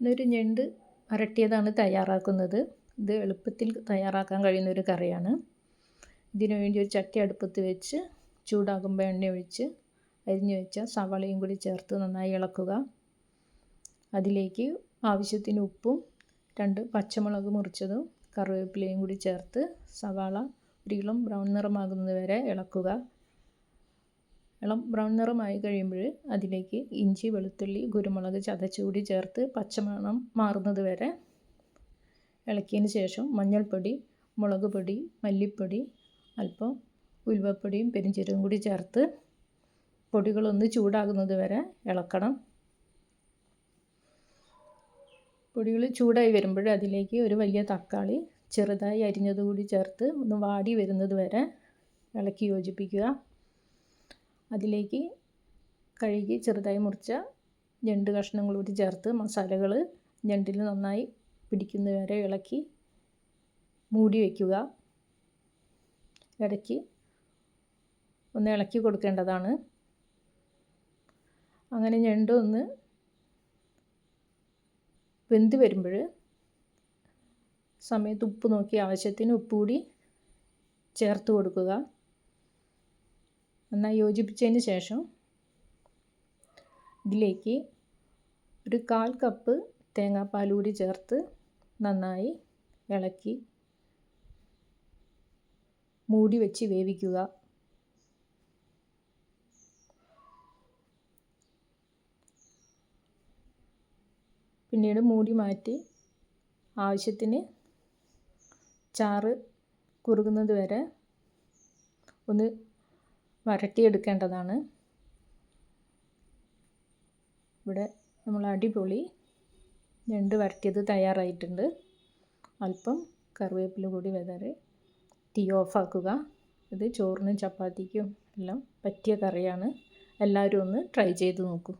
ഇന്നൊരു ഞണ്ട് അരട്ടിയതാണ് തയ്യാറാക്കുന്നത്. ഇത് എളുപ്പത്തിൽ തയ്യാറാക്കാൻ കഴിയുന്ന ഒരു കറിയാണ്. ഇതിനു വേണ്ടി ഒരു ചട്ടി അടുപ്പത്ത് വെച്ച് ചൂടാകുമ്പോൾ എണ്ണ ഒഴിച്ച് അരിഞ്ഞു വെച്ച സവാളയും കൂടി ചേർത്ത് നന്നായി ഇളക്കുക. അതിലേക്ക് ആവശ്യത്തിന് ഉപ്പും രണ്ട് പച്ചമുളക് മുറിച്ചതും കറിവേപ്പിലയും കൂടി ചേർത്ത് സവാള ഒരു ഇളം ബ്രൗൺ നിറമാകുന്നത് വരെ ഇളക്കുക. ഇളം ബ്രൗൺ നിറമായി കഴിയുമ്പോൾ അതിലേക്ക് ഇഞ്ചി വെളുത്തുള്ളി കുരുമുളക് ചതച്ചുകൂടി ചേർത്ത് പച്ചമണം മാറുന്നത് വരെ ഇളക്കിയതിന് ശേഷം മഞ്ഞൾപ്പൊടി മുളക് പൊടി മല്ലിപ്പൊടി അല്പം ഉലുവപ്പൊടിയും പെരിഞ്ചീരകം കൂടി ചേർത്ത് പൊടികളൊന്ന് ചൂടാകുന്നത് വരെ ഇളക്കണം. പൊടികൾ ചൂടായി വരുമ്പോൾ അതിലേക്ക് ഒരു വലിയ തക്കാളി ചെറുതായി അരിഞ്ഞത് കൂടി ചേർത്ത് ഒന്ന് വാടി വരുന്നത് വരെ ഇളക്കി യോജിപ്പിക്കുക. അതിലേക്ക് കഴുകി ചെറുതായി മുറിച്ച ഞണ്ട് കഷ്ണങ്ങൾ കൂടി ചേർത്ത് മസാലകൾ ഞണ്ടിൽ നന്നായി പിടിക്കുന്നത് വരെ ഇളക്കി മൂടി വയ്ക്കുക. ഇടയ്ക്ക് ഒന്ന് ഇളക്കി കൊടുക്കേണ്ടതാണ്. അങ്ങനെ ഞണ്ട് ഒന്ന് വെന്ത് വരുമ്പോൾ സമയത്ത് ഉപ്പ് നോക്കി ആവശ്യത്തിന് ഉപ്പ് കൂടി ചേർത്ത് കൊടുക്കുക. നന്നായി യോജിപ്പിച്ചതിന് ശേഷം ഇതിലേക്ക് ഒരു കാൽ കപ്പ് തേങ്ങാപ്പാൽ കൂടി ചേർത്ത് നന്നായി ഇളക്കി മൂടി വെച്ച് വേവിക്കുക. പിന്നീട് മൂടി മാറ്റി ആവശ്യത്തിന് ചാറ് കുറുകുന്നത് വരെ ഒന്ന് വരട്ടിയെടുക്കേണ്ടതാണ്. ഇവിടെ നമ്മൾ അടിപൊളി ഞണ്ട് വരട്ടിയത് തയ്യാറായിട്ടുണ്ട്. അല്പം കറിവേപ്പില കൂടി വിതറി തീ ഓഫാക്കുക. ഇത് ചോറിനും ചപ്പാത്തിക്കും എല്ലാം പറ്റിയ കറിയാണ്. എല്ലാവരും ഒന്ന് ട്രൈ ചെയ്ത് നോക്കൂ.